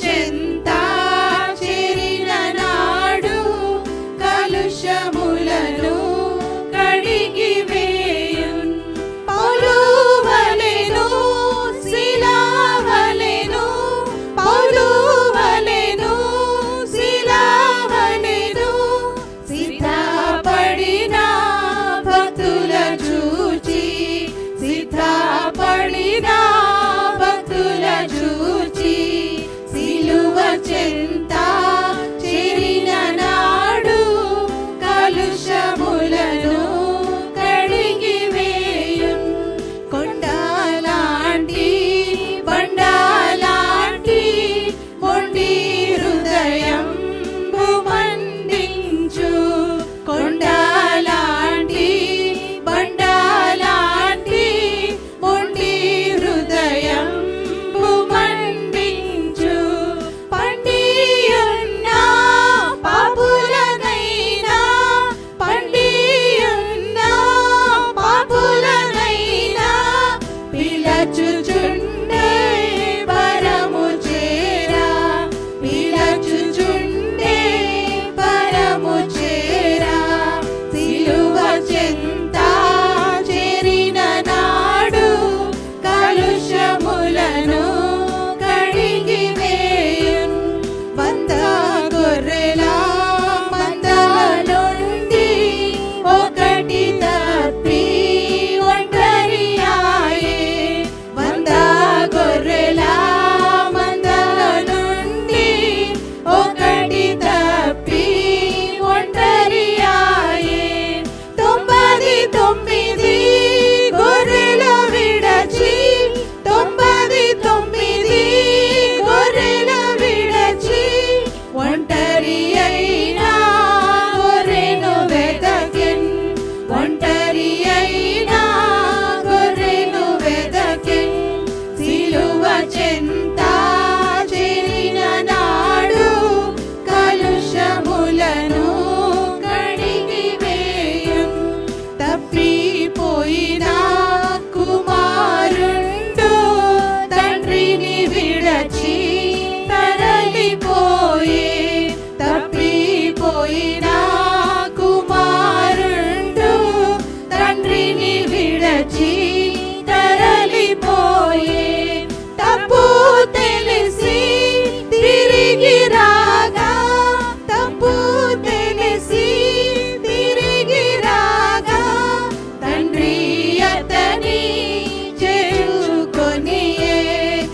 చెంత నాడు కలుషములను కడిగి పునర్జీ తరలిపో